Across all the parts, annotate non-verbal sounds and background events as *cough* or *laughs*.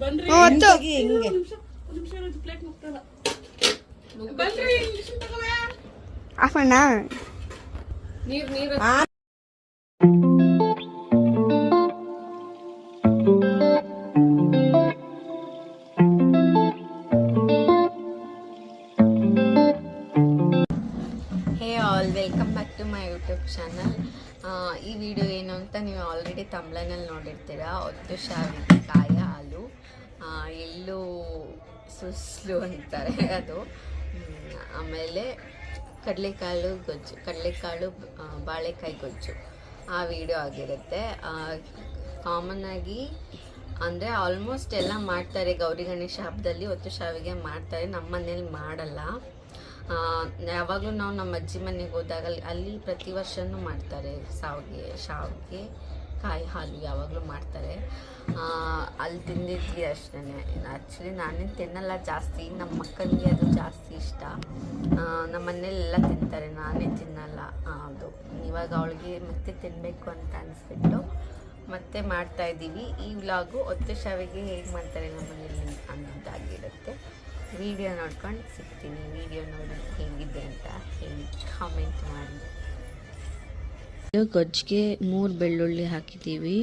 ಬನ್ರಿ ಹೊತ್ತು ಹಿಂಗೆ? ನಿಮಿಷ ಪ್ಲೇಟ್ ಮುಗ್ತಲ್ಲ ಬನ್ರಿ ಇಂಜೆಕ್ಷನ್ ತಗೋವೆ. ಅಪ್ಪಣ್ಣ ನೀರ್ ನೀರ್. Hey all welcome back to my YouTube channel. ಈ ವಿಡಿಯೋ ಏನು ಅಂತ ನೀವು ಆಲ್ರೆಡಿ ತಮ್ಲನಲ್ಲಿ ನೋಡಿರ್ತೀರ. ಒತ್ತು ಶಾವಿಗೆ ಕಾಯಿ. ಹಾಲು ಎಳ್ಳು ಸುಸ್ಲು ಅಂತಾರೆ ಅದು. ಆಮೇಲೆ ಕಡಲೆಕಾಳು ಗೊಜ್ಜು, ಕಡಲೆಕಾಳು ಬಾಳೆಕಾಯಿ ಗೊಜ್ಜು, ಆ ವಿಡಿಯೋ ಆಗಿರುತ್ತೆ. ಕಾಮನ್ ಆಗಿ ಅಂದರೆ ಆಲ್ಮೋಸ್ಟ್ ಎಲ್ಲ ಮಾಡ್ತಾರೆ. ಗೌರಿ ಗಣೇಶ ಹಬ್ಬದಲ್ಲಿ ಒತ್ತು ಶಾವಿಗೆ ಮಾಡ್ತಾರೆ. ನಮ್ಮ ಮನೇಲಿ ಮಾಡಲ್ಲ. ಯಾವಾಗಲೂ ನಾವು ನಮ್ಮ ಅಜ್ಜಿ ಮನೆಗೆ ಹೋದಾಗ ಅಲ್ಲಿ- ಪ್ರತಿ ವರ್ಷವೂ ಮಾಡ್ತಾರೆ ಸಾವಿಗೆ ಶಾವಿಗೆ. ಕಾಯಿ ಹಾಲು ಯಾವಾಗಲೂ ಮಾಡ್ತಾರೆ. ಅಲ್ಲಿ ತಿಂದಿದ್ವಿ ಅಷ್ಟೇ ಆ್ಯಕ್ಚುಲಿ ನಾನೇನು ತಿನ್ನಲ್ಲ, ಜಾಸ್ತಿ ನಮ್ಮ ಮಕ್ಕಳಿಗೆ ಅದು ಜಾಸ್ತಿ ಇಷ್ಟ. ನಮ್ಮ ಮನೇಲೆಲ್ಲ ತಿಂತಾರೆ, ನಾನೇ ತಿನ್ನಲ್ಲ. ಅದು. ಇವಾಗ ಅವಳಿಗೆ ಮತ್ತೆ ತಿನ್ನಬೇಕು ಅಂತ ಅನಿಸ್ಬಿಟ್ಟು ಮತ್ತೆ ಮಾಡ್ತಾ ಇದ್ದೀವಿ. ಈ ವ್ಲಾಗು ಒತ್ತು ಶಾವಿಗೆ ಹೇಗೆ ಮಾಡ್ತಾರೆ ನಮ್ಮ ಮನೇಲಿ ಅನ್ನೋದಾಗಿರುತ್ತೆ ವಿಡಿಯೋ ನೋಡ್ಕೊಂಡು ಸಿಗ್ತೀನಿ. ವಿಡಿಯೋ ನೋಡಿ ಹೇಗಿದೆ ಅಂತ ಹೇಳಿ ಕಾಮೆಂಟ್ ಮಾಡಿ. ಗೊಜ್ಜಿಗೆ ಮೂರು ಬೆಳ್ಳುಳ್ಳಿ ಹಾಕಿದ್ದೀವಿ.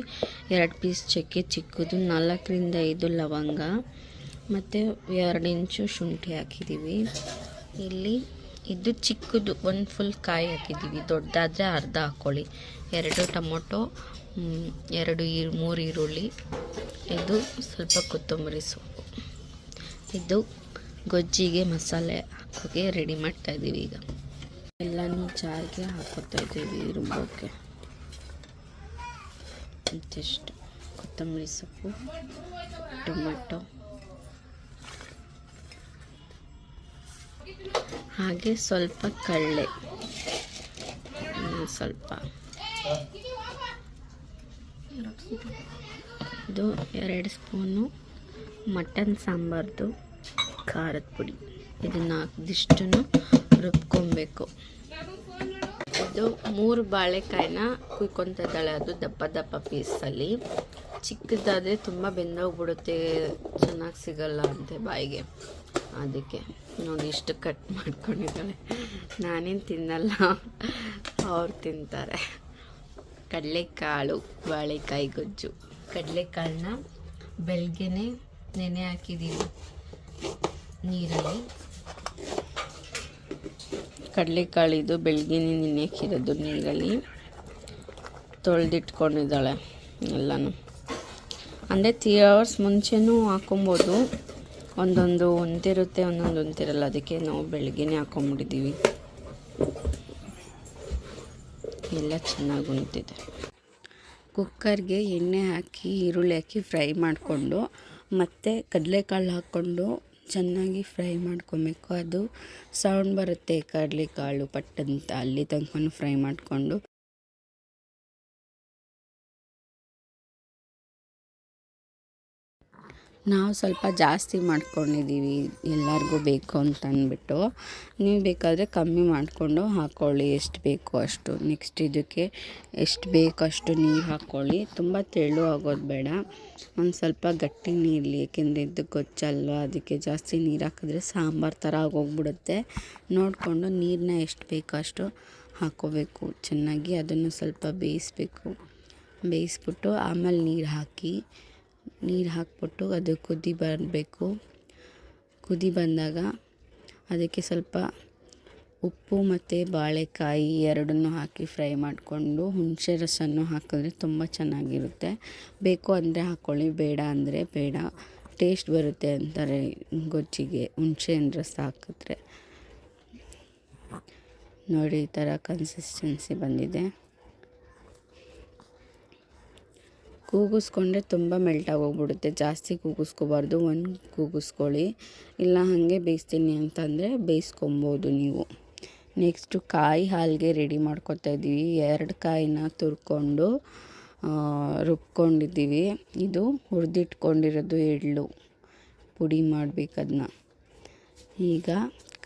ಎರಡು ಪೀಸ್ ಚಕ್ಕೆ ಚಿಕ್ಕದು, ನಾಲ್ಕರಿಂದ ಐದು ಲವಂಗ, ಮತ್ತು ಎರಡು ಇಂಚು ಶುಂಠಿ ಹಾಕಿದ್ದೀವಿ. ಇಲ್ಲಿ ಇದು ಚಿಕ್ಕದು ಒಂದು ಫುಲ್ ಕಾಯಿ ಹಾಕಿದ್ದೀವಿ. ದೊಡ್ಡದಾದರೆ ಅರ್ಧ ಹಾಕ್ಕೊಳ್ಳಿ ಎರಡು ಟೊಮೊಟೊ ಎರಡು ಈರು ಮೂರು ಈರುಳ್ಳಿ, ಇದು ಸ್ವಲ್ಪ ಕೊತ್ತಂಬರಿ ಸೊಪ್ಪು. ಇದು ಗೊಜ್ಜಿಗೆ ಮಸಾಲೆ ಹಾಕೋಕ್ಕೆ ರೆಡಿ ಮಾಡ್ತಾಯಿದ್ದೀವಿ ಈಗ. ಜಾರ್ಗೆ ಹಾಕೋತಾ ಇದ್ದೀವಿ ರುಬ್ಬೋಕ್ಕೆ ಇಂತಿಷ್ಟು ಕೊತ್ತಂಬರಿ ಸೊಪ್ಪು, ಟೊಮೆಟೊ. ಹಾಗೆ ಸ್ವಲ್ಪ ಕಳ್ಳೆ ಸ್ವಲ್ಪ. ಇದು ಎರಡು ಸ್ಪೂನು ಮಟನ್ ಸಾಂಬಾರ್ದು, ಖಾರದ ಪುಡಿ. ಇದನ್ನ ಹಾಕಿದಿಷ್ಟನ್ನು ರುಬ್ಕೊಬೇಕು. ಇದು ಮೂರು ಬಾಳೆಕಾಯಿನ ಕುಯ್ಕೊತ ಇದ್ದಾಳೆ ಅದು ದಪ್ಪ ದಪ್ಪ ಪೀಸಲ್ಲಿ. ಚಿಕ್ಕದಾದರೆ ತುಂಬ ಬೆಂದೋಗ್ಬಿಡುತ್ತೆ. ಚೆನ್ನಾಗಿ ಸಿಗಲ್ಲ ಅಂತೆ ಬಾಯಿಗೆ. ಅದಕ್ಕೆ ನೋಡಿ ಇಷ್ಟು ಕಟ್ ಮಾಡ್ಕೊಂಡಿದ್ದಾಳೆ. ನಾನೇನು ತಿನ್ನಲ್ಲ. ಅವ್ರು ತಿಂತಾರೆ. ಕಡಲೆಕಾಳು, ಬಾಳೆಕಾಯಿ ಗೊಜ್ಜು. ಕಡಲೆಕಾಳನ್ನ ಬೆಳಗ್ಗೆನೆ ನೆನೆ ಹಾಕಿದ್ದೀನಿ ನೀರಲ್ಲಿ. ಕಡಲೆಕಾಳಿದು ಬೆಳಗ್ಗೆನೆ ನಿನ್ನೆ ಹಾಕಿರೋದು ನೀರಲ್ಲಿ. ತೊಳೆದಿಟ್ಕೊಂಡಿದ್ದಾಳೆ ಎಲ್ಲನೂ. ಅಂದರೆ ತ್ರೀ ಅವರ್ಸ್ ಮುಂಚೆನೂ ಹಾಕೊಬೋದು. ಒಂದೊಂದು ಒಂದಿರುತ್ತೆ ಒಂದೊಂದು ಒಂತಿರಲ್ಲ ಅದಕ್ಕೆ ನಾವು ಬೆಳಗ್ಗೆನೇ ಹಾಕೊಂಬಿಟ್ಟಿದ್ದೀವಿ. ಎಲ್ಲ ಚೆನ್ನಾಗಿ ಉಣ್ತಿದೆ. ಕುಕ್ಕರ್ಗೆ ಎಣ್ಣೆ ಹಾಕಿ, ಈರುಳ್ಳಿ ಹಾಕಿ ಫ್ರೈ ಮಾಡಿಕೊಂಡು, ಮತ್ತು ಕಡಲೆಕಾಳು ಹಾಕ್ಕೊಂಡು ಚೆನ್ನಾಗಿ ಫ್ರೈ ಮಾಡ್ಕೊಬೇಕು. ಅದು ಸೌಂಡ್ ಬರುತ್ತೆ ಕಡಲೆಕಾಳು ಪಟ್ಟಂತ ಅಲ್ಲಿ ತನಕ ಫ್ರೈ ಮಾಡಿಕೊಂಡು ನಾವು ಸ್ವಲ್ಪ ಜಾಸ್ತಿ ಮಾಡ್ಕೊಂಡಿದ್ದೀವಿ, ಎಲ್ಲರಿಗೂ ಬೇಕು ಅಂತ ಅಂದ್ಬಿಟ್ಟು. ನೀವು ಬೇಕಾದರೆ ಕಮ್ಮಿ ಮಾಡಿಕೊಂಡು ಹಾಕ್ಕೊಳ್ಳಿ ಎಷ್ಟು ಬೇಕು ಅಷ್ಟು. ನೆಕ್ಸ್ಟ್ ಇದಕ್ಕೆ ಎಷ್ಟು ಬೇಕು ಅಷ್ಟು ನೀರು ಹಾಕ್ಕೊಳ್ಳಿ ತುಂಬ ತೆಳು ಆಗೋದು ಬೇಡ. ಒಂದು ಸ್ವಲ್ಪ ಗಟ್ಟಿ ನೀರಲಿ ಏಕೆಂದರೆ ಇದು ಗೊಜ್ಜಲ್ವ? ಅದಕ್ಕೆ ಜಾಸ್ತಿ ನೀರು ಹಾಕಿದ್ರೆ ಸಾಂಬಾರು ಥರ ಆಗೋಗ್ಬಿಡುತ್ತೆ. ನೋಡಿಕೊಂಡು ನೀರನ್ನ ಎಷ್ಟು ಬೇಕೋ ಅಷ್ಟು ಹಾಕ್ಕೋಬೇಕು ಚೆನ್ನಾಗಿ ಅದನ್ನು ಸ್ವಲ್ಪ ಬೇಯಿಸ್ಬೇಕು. ಬೇಯಿಸ್ಬಿಟ್ಟು ಆಮೇಲೆ ನೀರು ಹಾಕಿ ನೀರು ಹಾಕಿಬಿಟ್ಟು ಅದು ಕುದಿ ಬರಬೇಕು ಕುದಿ ಬಂದಾಗ ಅದಕ್ಕೆ ಸ್ವಲ್ಪ ಉಪ್ಪು ಮತ್ತು ಬಾಳೆಕಾಯಿ ಎರಡನ್ನೂ ಹಾಕಿ ಫ್ರೈ ಮಾಡಿಕೊಂಡು ಹುಣಸೆ ರಸವನ್ನು ಹಾಕಿದ್ರೆ ತುಂಬ ಚೆನ್ನಾಗಿರುತ್ತೆ. ಬೇಕು ಅಂದರೆ ಹಾಕ್ಕೊಳ್ಳಿ ಬೇಡ ಅಂದರೆ ಬೇಡ. ಟೇಸ್ಟ್ ಬರುತ್ತೆ ಅಂತಾರೆ ಗೊಜ್ಜಿಗೆ, ಹುಣಸೆ ರಸ ಹಾಕಿದ್ರೆ. ನೋಡಿ ಈ ಥರ ಕನ್ಸಿಸ್ಟೆನ್ಸಿ ಬಂದಿದೆ. ಕೂಗಿಸ್ಕೊಂಡ್ರೆ ತುಂಬ ಮೆಲ್ಟ್ ಜಾಸ್ತಿ ಕೂಗಿಸ್ಕೋಬಾರ್ದು. ಒಂದು ಕೂಗಿಸ್ಕೊಳ್ಳಿ. ಇಲ್ಲ ಹಾಗೆ ಬೇಯಿಸ್ತೀನಿ ಅಂತಂದರೆ ಬೇಯಿಸ್ಕೊಬೋದು ನೀವು. ನೆಕ್ಸ್ಟು ಕಾಯಿ ಹಾಲಿಗೆ ರೆಡಿ ಮಾಡ್ಕೊತಾ ಇದ್ದೀವಿ. ಎರಡು ಕಾಯಿನ ತುರ್ಕೊಂಡು ರುಬ್ಕೊಂಡಿದ್ದೀವಿ. ಇದು ಹುರಿದಿಟ್ಕೊಂಡಿರೋದು ಎಳ್ಳು. ಪುಡಿ ಮಾಡಬೇಕದನ್ನ ಈಗ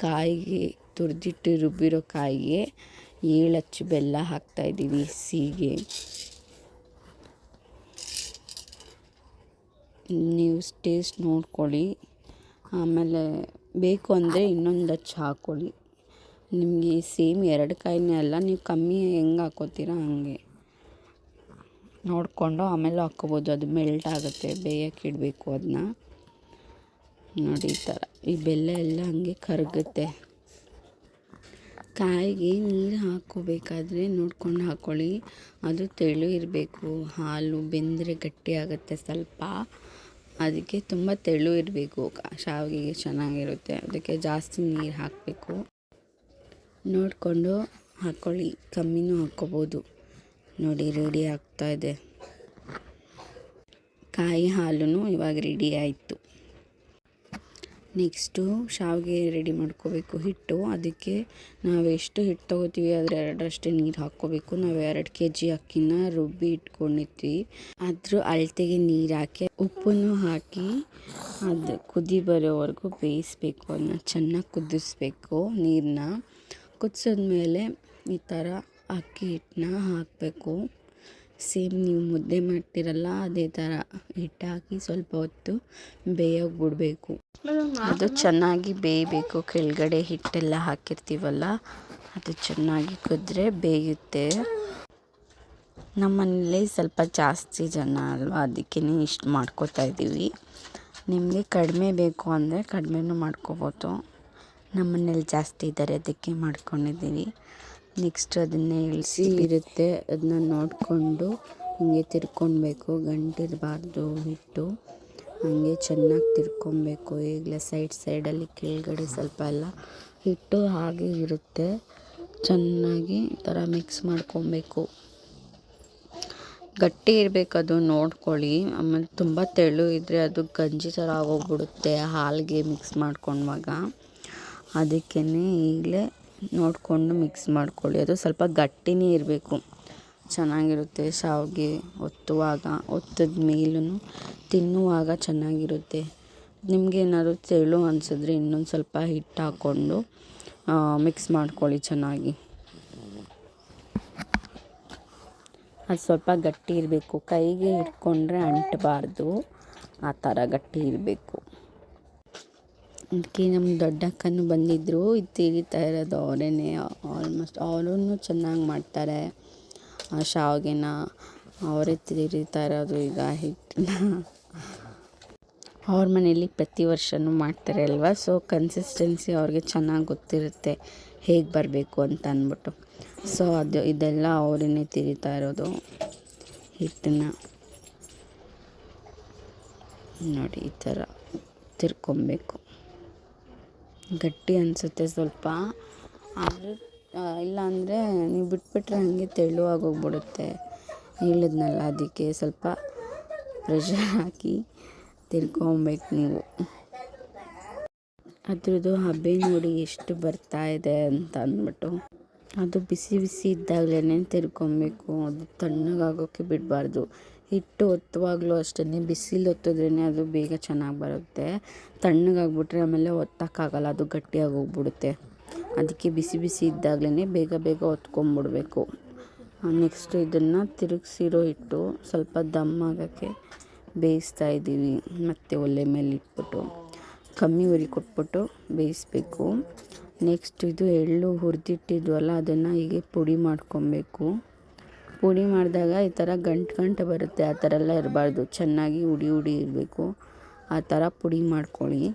ಕಾಯಿಗೆ ತುರಿದಿಟ್ಟು ರುಬ್ಬಿರೋ ಕಾಯಿಗೆ ಏಳಚ್ಚು ಬೆಲ್ಲ ಹಾಕ್ತಾಯಿದ್ದೀವಿ ಸಿಹಿಗೆ ನೀವು ಟೇಸ್ಟ್ ನೋಡ್ಕೊಳ್ಳಿ. ಆಮೇಲೆ ಬೇಕು ಅಂದರೆ ಇನ್ನೊಂದು ಅಚ್ಚು ಹಾಕ್ಕೊಳ್ಳಿ. ನಿಮಗೆ ಸೇಮ್ ಎರಡು ಕಾಯಿನೇ ಅಲ್ಲ, ನೀವು ಕಮ್ಮಿ ಹೆಂಗೆ ಹಾಕ್ಕೋತೀರ ಹಂಗೆ. ನೋಡಿಕೊಂಡು ಆಮೇಲೆ ಹಾಕ್ಕೋಬೋದು, ಅದು ಮೆಲ್ಟ್ ಆಗುತ್ತೆ, ಬೇಯಕ್ಕೆ ಇಡಬೇಕು ಅದನ್ನ ನೋಡಿ ಈ ಥರ. ಈ ಬೆಲ್ಲ ಎಲ್ಲ ಹಂಗೆ ಕರಗುತ್ತೆ. ಕಾಯಿಗೆ ನೀರು ಹಾಕೋಬೇಕಾದ್ರೆ ನೋಡ್ಕೊಂಡು ಹಾಕ್ಕೊಳ್ಳಿ. ಅದು ತೆಳು ಇರಬೇಕು, ಹಾಲು ಬೆಂದರೆ ಗಟ್ಟಿ ಆಗುತ್ತೆ ಸ್ವಲ್ಪ. ಅದಕ್ಕೆ ತುಂಬ ತೆಳು ಇರಬೇಕು. ಶಾವಿಗೆಗೆ ಚೆನ್ನಾಗಿರುತ್ತೆ. ಅದಕ್ಕೆ ಜಾಸ್ತಿ ನೀರು ಹಾಕಬೇಕು. ನೋಡಿಕೊಂಡು ಹಾಕ್ಕೊಳ್ಳಿ ಕಮ್ಮಿನೂ ಹಾಕ್ಕೋಬೋದು. ನೋಡಿ ರೆಡಿ ಆಗ್ತಾ ಇದೆ. ಕಾಯಿ ಹಾಲು ಇವಾಗ ರೆಡಿ ಆಯಿತು. ನೆಕ್ಸ್ಟು ಶಾವಿಗೆ ರೆಡಿ ಮಾಡ್ಕೋಬೇಕು ಹಿಟ್ಟು. ಅದಕ್ಕೆ ನಾವು ಎಷ್ಟು ಹಿಟ್ಟು ತೊಗೋತೀವಿ, ಅದ್ರ ಎರಡರಷ್ಟೇ ನೀರು ಹಾಕ್ಕೋಬೇಕು. ನಾವು ಎರಡು ಕೆ ಜಿ ಅಕ್ಕಿನ ರುಬ್ಬಿ ಇಟ್ಕೊಂಡಿರ್ತೀವಿ. ಅದ್ರ ಅಳತೆಗೆ ನೀರು ಹಾಕಿ, ಉಪ್ಪನ್ನು ಹಾಕಿ ಅದು ಕುದಿ ಬರೋವರೆಗೂ ಬೇಯಿಸ್ಬೇಕು. ಅದನ್ನ ಚೆನ್ನಾಗಿ ಕುದಿಸ್ಬೇಕು ನೀರನ್ನ ಕುದಿಸಿದ್ಮೇಲೆ ಈ ಥರ ಅಕ್ಕಿ ಹಿಟ್ಟನ್ನ ಹಾಕಬೇಕು. ಸೇಮ್ ನೀವು ಮುದ್ದೆ ಮಾಡ್ತೀರಲ್ಲ, ಅದೇ ಥರ ಹಿಟ್ಟಾಕಿ ಸ್ವಲ್ಪ ಹೊತ್ತು ಬೇಯೋಗಿ ಬಿಡಬೇಕು. ಅದು ಚೆನ್ನಾಗಿ ಬೇಯಬೇಕು. ಕೆಳಗಡೆ ಹಿಟ್ಟೆಲ್ಲ ಹಾಕಿರ್ತೀವಲ್ಲ, ಅದು ಚೆನ್ನಾಗಿ ಕುದ್ರೆ ಬೇಯುತ್ತೆ. ನಮ್ಮನೇಲಿ ಸ್ವಲ್ಪ ಜಾಸ್ತಿ ಜನ ಅಲ್ವಾ ಅದಕ್ಕೇ ಇಷ್ಟು ಮಾಡ್ಕೋತಾ ಇದ್ದೀವಿ ನಿಮಗೆ ಕಡಿಮೆ ಬೇಕು ಅಂದರೆ ಕಡಿಮೆನೂ ಮಾಡ್ಕೋಬೋದು. ನಮ್ಮನೇಲಿ ಜಾಸ್ತಿ ಇದ್ದಾರೆ ಅದಕ್ಕೆ ಮಾಡ್ಕೊಂಡಿದ್ದೀವಿ. ನೆಕ್ಸ್ಟ್ ಅದನ್ನೇ ಇಳಿಸಿ ಇರುತ್ತೆ, ಅದನ್ನ ನೋಡಿಕೊಂಡು ಹಿಂಗೆ ತಿರ್ಕೊಳ್ಬೇಕು ಗಂಟಿರಬಾರ್ದು ಹಿಟ್ಟು. ಹಾಗೆ ಚೆನ್ನಾಗಿ ತಿರ್ಕೊಬೇಕು. ಈಗಲೇ ಸೈಡ್ ಸೈಡಲ್ಲಿ ಕೆಳಗಡೆ ಸ್ವಲ್ಪ ಎಲ್ಲ ಹಿಟ್ಟು ಹಾಗೆ ಇರುತ್ತೆ. ಚೆನ್ನಾಗಿ ಈ ಥರ ಮಿಕ್ಸ್ ಮಾಡ್ಕೊಬೇಕು. ಗಟ್ಟಿ ಇರಬೇಕು ಅದು ನೋಡ್ಕೊಳ್ಳಿ. ಆಮೇಲೆ ತುಂಬ ತೆಳು ಇದ್ದರೆ ಅದು ಗಂಜಿ ಥರ ಆಗೋಗ್ಬಿಡುತ್ತೆ ಹಾಲಿಗೆ ಮಿಕ್ಸ್ ಮಾಡ್ಕೊಂಡಾಗ ಅದಕ್ಕೇ ಈಗಲೇ ನೋಡಿಕೊಂಡು ಮಿಕ್ಸ್ ಮಾಡ್ಕೊಳ್ಳಿ. ಅದು ಸ್ವಲ್ಪ ಗಟ್ಟಿನೇ ಇರಬೇಕು. ಚೆನ್ನಾಗಿರುತ್ತೆ, ಶಾವಿಗೆ ಒತ್ತುವಾಗ, ಒತ್ತಿದ ಮೇಲೂ ತಿನ್ನುವಾಗ ಚೆನ್ನಾಗಿರುತ್ತೆ. ನಿಮಗೇನಾದ್ರು ತೆಳು ಅನಿಸಿದ್ರೆ ಇನ್ನೊಂದು ಸ್ವಲ್ಪ ಹಿಟ್ಟು ಹಾಕ್ಕೊಂಡು ಮಿಕ್ಸ್ ಮಾಡ್ಕೊಳ್ಳಿ ಚೆನ್ನಾಗಿ. ಅದು ಸ್ವಲ್ಪ ಗಟ್ಟಿ ಇರಬೇಕು. ಕೈಗೆ ಹಿಡ್ಕೊಂಡ್ರೆ ಅಂಟಬಾರ್ದು. ಆ ಥರ ಗಟ್ಟಿ ಇರಬೇಕು. ಅದಕ್ಕೆ ನಮ್ಮ ದೊಡ್ಡಕ್ಕನೂ ಬಂದಿದ್ದರು ಇದು ಇರೋದು ಅವರೇನೆ. ಆಲ್ಮೋಸ್ಟ್ ಅವರೂ ಚೆನ್ನಾಗಿ ಮಾಡ್ತಾರೆ. ಶಾವಿಗೆನ ಅವರೇ ತಿರಿತಾ ಇರೋದು ಈಗ ಹಿಟ್ಟನ್ನ ಅವ್ರ ಮನೇಲಿ ಪ್ರತಿ ವರ್ಷವೂ ಮಾಡ್ತಾರೆ ಅಲ್ವಾ? ಸೊ ಕನ್ಸಿಸ್ಟೆನ್ಸಿ ಅವ್ರಿಗೆ ಚೆನ್ನಾಗಿ ಗೊತ್ತಿರುತ್ತೆ ಹೇಗೆ ಬರಬೇಕು ಅಂತ ಅಂದ್ಬಿಟ್ಟು. ಸೊ ಅದು ಇದೆಲ್ಲ ಅವರೇ ತಿರಿತಾ ಇರೋದು ಹಿಟ್ಟನ್ನು. ನೋಡಿ, ಈ ಥರ ತಿರ್ಕೊಬೇಕು. ಗಟ್ಟಿ ಅನಿಸುತ್ತೆ ಸ್ವಲ್ಪ, ಆದರೂ ಇಲ್ಲಾಂದರೆ ನೀವು ಬಿಟ್ಬಿಟ್ರೆ ಹಾಗೆ ತೆಳುವಾಗಿ ಹೋಗ್ಬಿಡುತ್ತೆ. ಹೇಳಿದ್ನಲ್ಲ ಅದಕ್ಕೆ ಸ್ವಲ್ಪ ಪ್ರೆಷರ್ ಹಾಕಿ ತಿರ್ಕೊಬೇಕು ನೀವು. ಅದ್ರದ್ದು ಹಬೆ ನೋಡಿ ಎಷ್ಟು ಬರ್ತಾ ಇದೆ ಅಂತ ಅಂದ್ಬಿಟ್ಟು. ಅದು ಬಿಸಿ ಬಿಸಿ ಇದ್ದಾಗಲೇ ತಿರ್ಕೊಬೇಕು ಅದು ತಣ್ಣಗಾಗೋಕ್ಕೆ ಬಿಡಬಾರ್ದು. ಹಿಟ್ಟು ಒತ್ತುವಾಗಲೂ ಅಷ್ಟೇ ಬಿಸಿಲು ಒತ್ತಿದ್ರೇ ಅದು ಬೇಗ ಚೆನ್ನಾಗಿ ಬರುತ್ತೆ. ತಣ್ಣಗಾಗ್ಬಿಟ್ರೆ ಆಮೇಲೆ ಒತ್ತಕ್ಕಾಗಲ್ಲ, ಅದು ಗಟ್ಟಿಯಾಗಿ ಹೋಗ್ಬಿಡುತ್ತೆ. ಅದಕ್ಕೆ ಬಿಸಿ ಬಿಸಿ ಇದ್ದಾಗಲೇ ಬೇಗ ಬೇಗ ಹೊತ್ಕೊಂಬಿಡ್ಬೇಕು. ನೆಕ್ಸ್ಟ್ ಇದನ್ನು ತಿರುಗಿಸಿರೋ ಹಿಟ್ಟು ಸ್ವಲ್ಪ ದಮ್ ಆಗೋಕ್ಕೆ ಬೇಯಿಸ್ತಾ ಇದ್ದೀವಿ. ಮತ್ತು ಒಲೆ ಮೇಲೆ ಇಟ್ಬಿಟ್ಟು ಕಮ್ಮಿ ಉರಿ ಕೊಟ್ಬಿಟ್ಟು ಬೇಯಿಸ್ಬೇಕು. ನೆಕ್ಸ್ಟ್ ಇದು ಎಳ್ಳು ಹುರಿದಿಟ್ಟಿದ್ವಲ್ಲ, ಅದನ್ನು ಹೀಗೆ ಪುಡಿ ಮಾಡ್ಕೊಬೇಕು. ಪುಡಿ ಮಾಡಿದಾಗ ಈ ಥರ ಗಂಟು ಗಂಟು ಬರುತ್ತೆ, ಆ ಥರ ಎಲ್ಲ ಇರಬಾರ್ದು. ಚೆನ್ನಾಗಿ ಉಡಿ ಉಡಿ ಇರಬೇಕು. ಆ ಥರ ಪುಡಿ ಮಾಡ್ಕೊಳ್ಳಿ.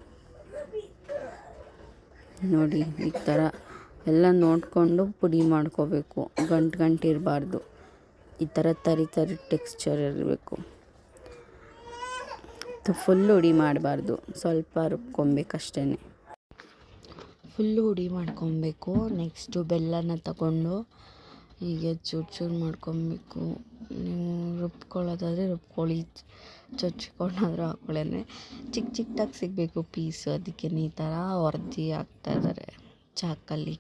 ನೋಡಿ, ಈ ಥರ ಎಲ್ಲ ನೋಡಿಕೊಂಡು ಪುಡಿ ಮಾಡ್ಕೋಬೇಕು. ಗಂಟು ಗಂಟು ಇರಬಾರ್ದು. ಈ ಥರ ತರಿ ತರಿ ಟೆಕ್ಸ್ಚರ್ ಇರಬೇಕು. ಫುಲ್ ಹುಡಿ ಮಾಡಬಾರ್ದು. ಸ್ವಲ್ಪ ರುಬ್ಕೊಬೇಕಷ್ಟೇ ಫುಲ್ಲು ಹುಡಿ ಮಾಡ್ಕೊಬೇಕು. ನೆಕ್ಸ್ಟು ಬೆಲ್ಲನ ತಗೊಂಡು ಹೀಗೆ ಚೂರು ಚೂರು ಮಾಡ್ಕೊಬೇಕು. ನೀವು ರುಬ್ಕೊಳ್ಳೋದಾದರೆ ರುಬ್ಕೊಳ್ಳಿ. ಚೊಚ್ಕೊಂಡಾದರೂ ಹಾಕ್ಕೊಳ್ಳಿ ಚಿಕ್ಕ ಚಿಕ್ಕದಾಗಿ ಸಿಗಬೇಕು ಪೀಸು. ಅದಕ್ಕೆ ಈ ಥರ ಒರ್ದು ಹಾಕ್ತಾಯಿದ್ದಾರೆ ಚಾಕಲ್ಲಿ.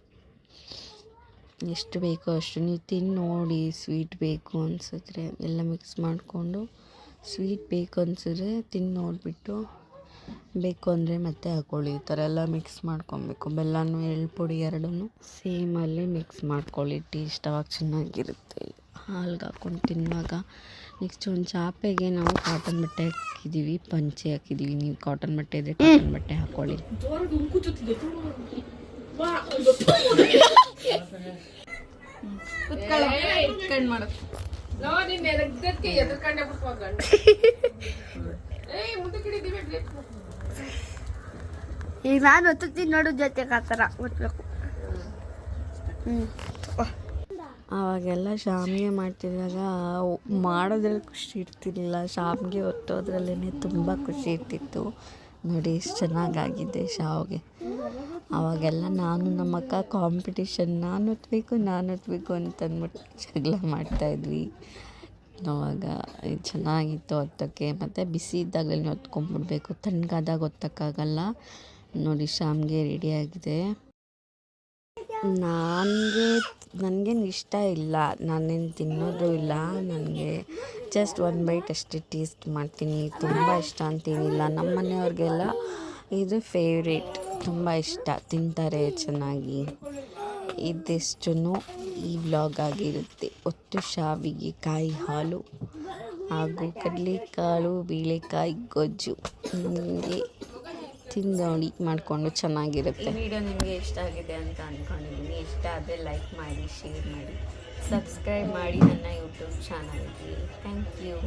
ಎಷ್ಟು ಬೇಕೋ ಅಷ್ಟು ನೀವು ತಿಂದು ನೋಡಿ ಸ್ವೀಟ್ ಬೇಕು ಅನಿಸಿದ್ರೆ. ಎಲ್ಲ ಮಿಕ್ಸ್ ಮಾಡಿಕೊಂಡು ಸ್ವೀಟ್ ಬೇಕು ಅನಿಸಿದ್ರೆ ತಿಂದು ನೋಡಿಬಿಟ್ಟು ಬೇಕು ಅಂದರೆ ಮತ್ತೆ ಹಾಕ್ಕೊಳ್ಳಿ ಈ ಥರ ಎಲ್ಲ ಮಿಕ್ಸ್ ಮಾಡ್ಕೊಬೇಕು. ಬೆಲ್ಲನೂ ಎಳ್ಳು ಪುಡಿ ಎರಡೂ ಸೇಮಲ್ಲೇ ಮಿಕ್ಸ್ ಮಾಡ್ಕೊಳ್ಳಿ. ಟೇಸ್ಟ್ ಅವಾಗ ಚೆನ್ನಾಗಿರುತ್ತೆ. ಹಾಲ್ಗೆ ಹಾಕ್ಕೊಂಡು ತಿನ್ನುವಾಗ ನೆಕ್ಸ್ಟ್ ಒಂದು ಚಾಪೆಗೆ ನಾವು ಕಾಟನ್ ಬಟ್ಟೆ ಹಾಕಿದ್ದೀವಿ ಪಂಚೆ ಹಾಕಿದ್ದೀವಿ ನೀವು ಕಾಟನ್ ಬಟ್ಟೆ ಇದ್ದರೆ ಕಾಟನ್ ಬಟ್ಟೆ ಹಾಕ್ಕೊಳ್ಳಿ ಜೋರಾಗಿ *laughs* ಈಗ ನಾನು ಒತ್ತುತ್ತೀನಿ ನೋಡು ಜೊತೆ ಆ ಥರ ಒತ್ತಬೇಕು ಹ್ಞೂ ಆವಾಗೆಲ್ಲ ಶಾಮಿಗೆ ಮಾಡ್ತಿದ್ದಾಗ ಮಾಡೋದ್ರಲ್ಲಿ ಖುಷಿ ಇರ್ತಿರ್ಲಿಲ್ಲ. ಶಾಮಿಗೆ ಒತ್ತೋದ್ರಲ್ಲೇ ತುಂಬ ಖುಷಿ ಇರ್ತಿತ್ತು. ನೋಡಿ ಎಷ್ಟು ಚೆನ್ನಾಗಾಗಿದೆ ಶಾವಿಗೆ. ಆವಾಗೆಲ್ಲ ನಾನು ನಮ್ಮಕ್ಕ ಕಾಂಪಿಟೇಷನ್ ಕಾಂಪಿಟಿಷನ್ ನಾನು ಒತ್ತಬೇಕು ನಾನು ಒತ್ತಬೇಕು ಅಂತ ಅಂದ್ಬಿಟ್ಟು ಜಗಳ ಮಾಡ್ತಾಯಿದ್ವಿ ಇದು ಚೆನ್ನಾಗಿತ್ತು ಹೊತ್ತಕ್ಕೆ. ಮತ್ತು ಬಿಸಿ ಇದ್ದಾಗಲೇ ಒತ್ಕೊಂಡ್ಬಿಡ್ಬೇಕು ತಣ್ಣಗಾದಾಗ ಒತ್ತಕ್ಕಾಗಲ್ಲ ನೋಡಿ ಶಾಮ್ಗೆ ರೆಡಿಯಾಗಿದೆ ನನಗೆ, ನನಗೇನು ಇಷ್ಟ ಇಲ್ಲ. ನಾನೇನು ತಿನ್ನೋದು ಇಲ್ಲ. ನನಗೆ ಜಸ್ಟ್ ಒನ್ ಬೈಟ್ ಅಷ್ಟೇ ಟೇಸ್ಟ್ ಮಾಡ್ತೀನಿ. ತುಂಬ ಇಷ್ಟ ಅಂತೇನಿಲ್ಲ ನಮ್ಮ ಮನೆಯವ್ರಿಗೆಲ್ಲ ಇದು ಫೇವ್ರೇಟ್ ತುಂಬ ಇಷ್ಟ. ತಿಂತಾರೆ ಚೆನ್ನಾಗಿ. ಇದಿಷ್ಟು ಈ ವ್ಲಾಗ್ ಆಗಿರುತ್ತೆ. ಒತ್ತು ಶಾವಿಗೆ ಕಾಯಿ ಹಾಲು ಹಾಗೂ ಕಡಲೆಕಾಳು, ಬೇಳೆಕಾಯಿ, ಗೊಜ್ಜು ನಿಮಗೆ ತಿಂದೋಡಿ ಮಾಡಿಕೊಂಡು ಚೆನ್ನಾಗಿರುತ್ತೆ. ವಿಡಿಯೋ ನಿಮಗೆ ಇಷ್ಟ ಆಗಿದೆ ಅಂತ ಅಂದ್ಕೊಂಡಿದ್ದೀನಿ ಇಷ್ಟ ಆದರೆ ಲೈಕ್ ಮಾಡಿ ಶೇರ್ ಮಾಡಿ ಸಬ್ಸ್ಕ್ರೈಬ್ ಮಾಡಿ ನನ್ನ ಯೂಟ್ಯೂಬ್ ಚಾನಲ್ಗೆ ಥ್ಯಾಂಕ್ ಯು